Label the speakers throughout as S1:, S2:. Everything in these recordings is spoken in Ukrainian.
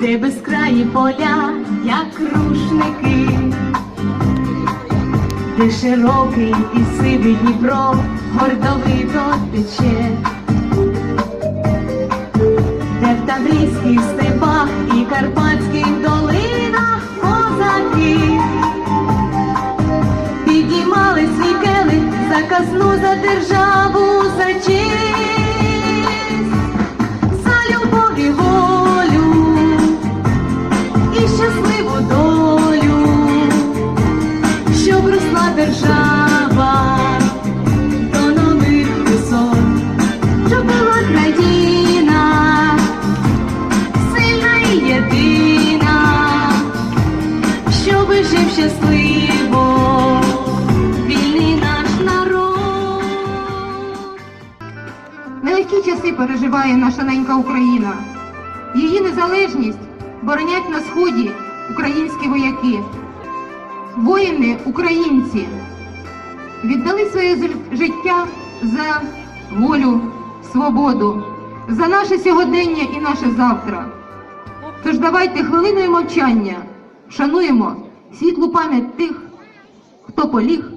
S1: де безкраї поля, як рушники, де широкий і сивий Дніпро гордовито тече, де в таврійських степах і карпатських держава до нових висот, щоб була сильна і єдина, щоб жив щасливо вільний наш народ.
S2: Нелегкі часи переживає наша ненька Україна. Її незалежність боронять на сході українські вояки. Воїни українці віддали своє життя за волю, свободу, за наше сьогодення і наше завтра. Тож давайте хвилиною мовчання шануємо світлу пам'ять тих, хто поліг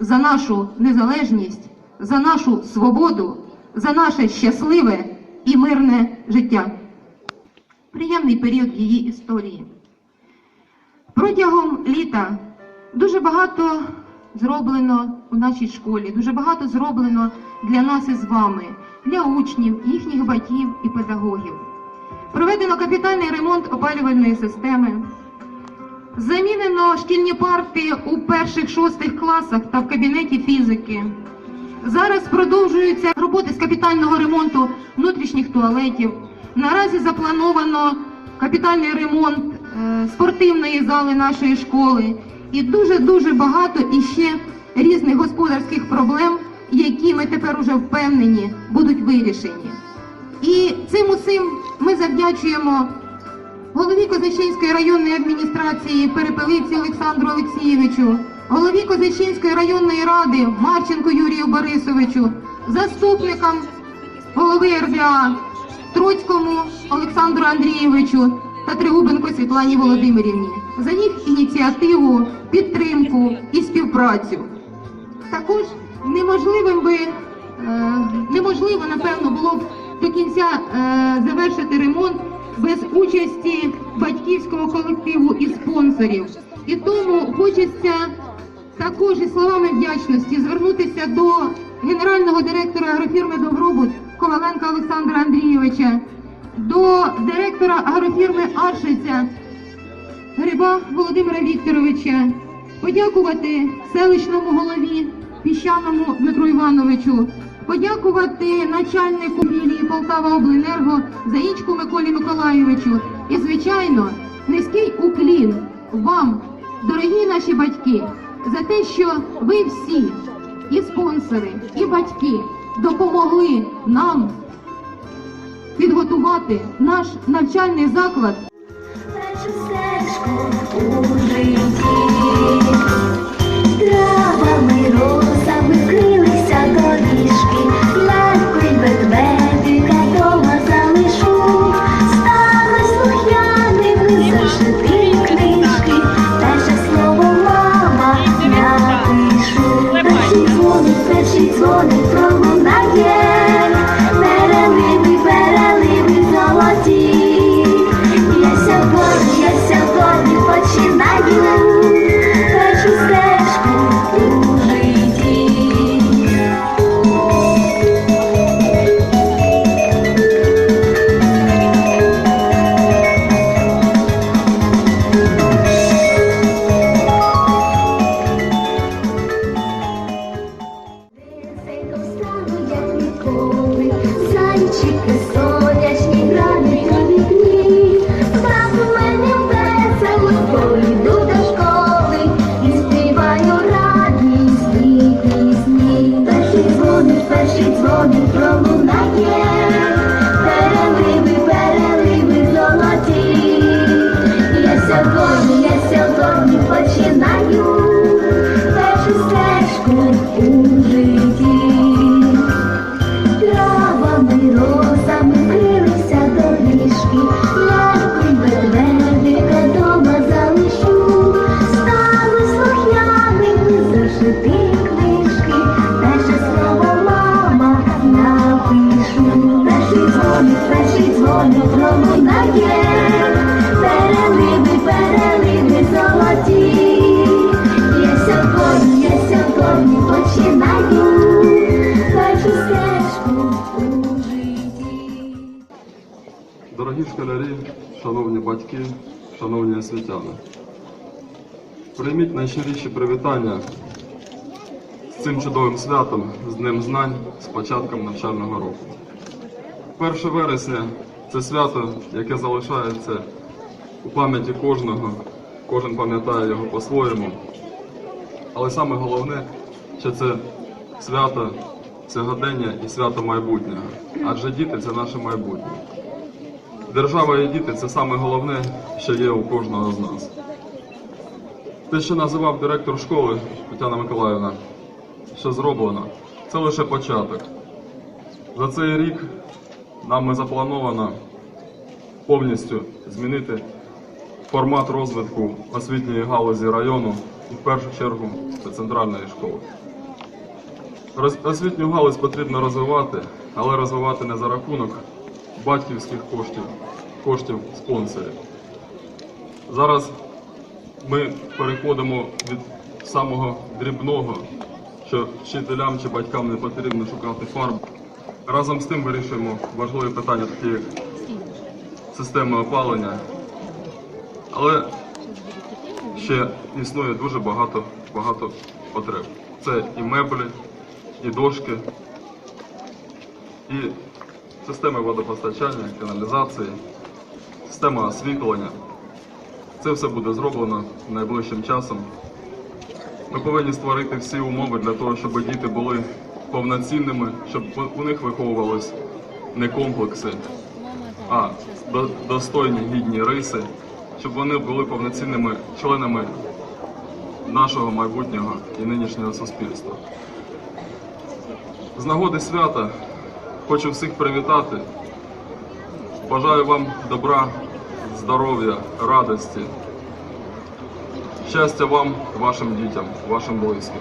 S2: за нашу незалежність, за нашу свободу, за наше щасливе і мирне життя. Приємний період її історії. Протягом літа дуже багато зроблено у нашій школі, дуже багато зроблено для нас із вами, для учнів, їхніх батьків і педагогів. Проведено капітальний ремонт опалювальної системи. Замінено шкільні парти у перших шостих класах та в кабінеті фізики. Зараз продовжуються роботи з капітального ремонту внутрішніх туалетів. Наразі заплановано капітальний ремонт е, спортивної зали нашої школи і дуже-дуже багато іще різних господарських проблем, які ми тепер уже впевнені будуть вирішені. І цим усім ми завдячуємо голові Козачинської районної адміністрації Перепелиці Олександру Олексійовичу, голові Козачинської районної ради Марченко Юрію Борисовичу, заступникам голови РДА Троцькому Олександру Андрійовичу та Тригубенко Світлані Володимирівні за їх ініціативу, підтримку і співпрацю. Також неможливим би е, неможливо, напевно, було б до кінця е, завершити ремонт без участі батьківського колективу і спонсорів. І тому хочеться також із словами вдячності звернутися до генерального директора агрофірми Добробут Коваленка Олександра Андрійовича, до директора агрофірми Аршиця Гриба Володимира Вікторовича, подякувати селищному голові Піщаному Дмитру Івановичу, подякувати начальнику філії Полтава Обленерго Заїчку Миколі Миколайовичу. І, звичайно, низький уклін вам, дорогі наші батьки, за те, що ви всі, і спонсори, і батьки, допомогли нам підготувати наш навчальний заклад
S3: போன்றே
S4: шановні шановні освітяни. Прийміть найщиріші привітання з цим чудовим святом, з Днем Знань, з початком навчального року. 1 вересня це свято, яке залишається у пам'яті кожного, кожен пам'ятає його по-своєму. Але саме головне, що це свято сьогодення і свято майбутнього. Адже діти це наше майбутнє. Держава і діти це саме головне, що є у кожного з нас. Те, що називав директор школи Тетяна Миколаївна, що зроблено, це лише початок. За цей рік нами заплановано повністю змінити формат розвитку освітньої галузі району і в першу чергу це центральної школи. Освітню галузь потрібно розвивати, але розвивати не за рахунок батьківських коштів, коштів спонсорів. Зараз ми переходимо від самого дрібного, що вчителям чи батькам не потрібно шукати фарб. Разом з тим вирішуємо важливі питання, такі як системи опалення. Але ще існує дуже багато, багато потреб. Це і меблі, і дошки, і системи водопостачання, каналізації, система освітлення. Це все буде зроблено найближчим часом. Ми повинні створити всі умови для того, щоб діти були повноцінними, щоб у- них виховувались не комплекси, а достойні гідні риси, щоб вони були повноцінними членами нашого майбутнього і нинішнього суспільства. З нагоди свята хочу всіх привітати. Бажаю вам добра, здоров'я, радості, щастя вам, вашим дітям, вашим близьким.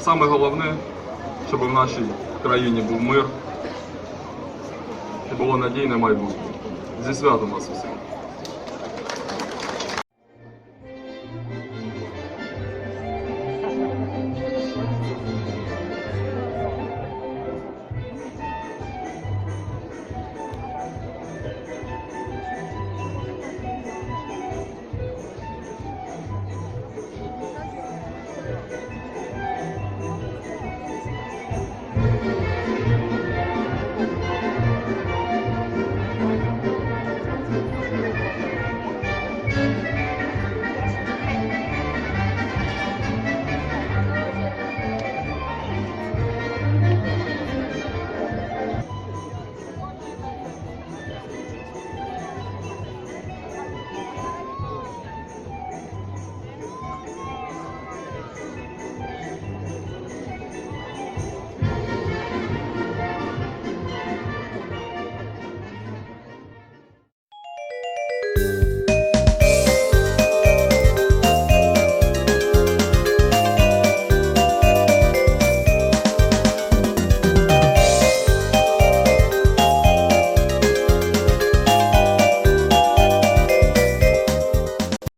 S4: Саме головне, щоб в нашій країні був мир і було надійне майбутнє. Зі святом вас усіх!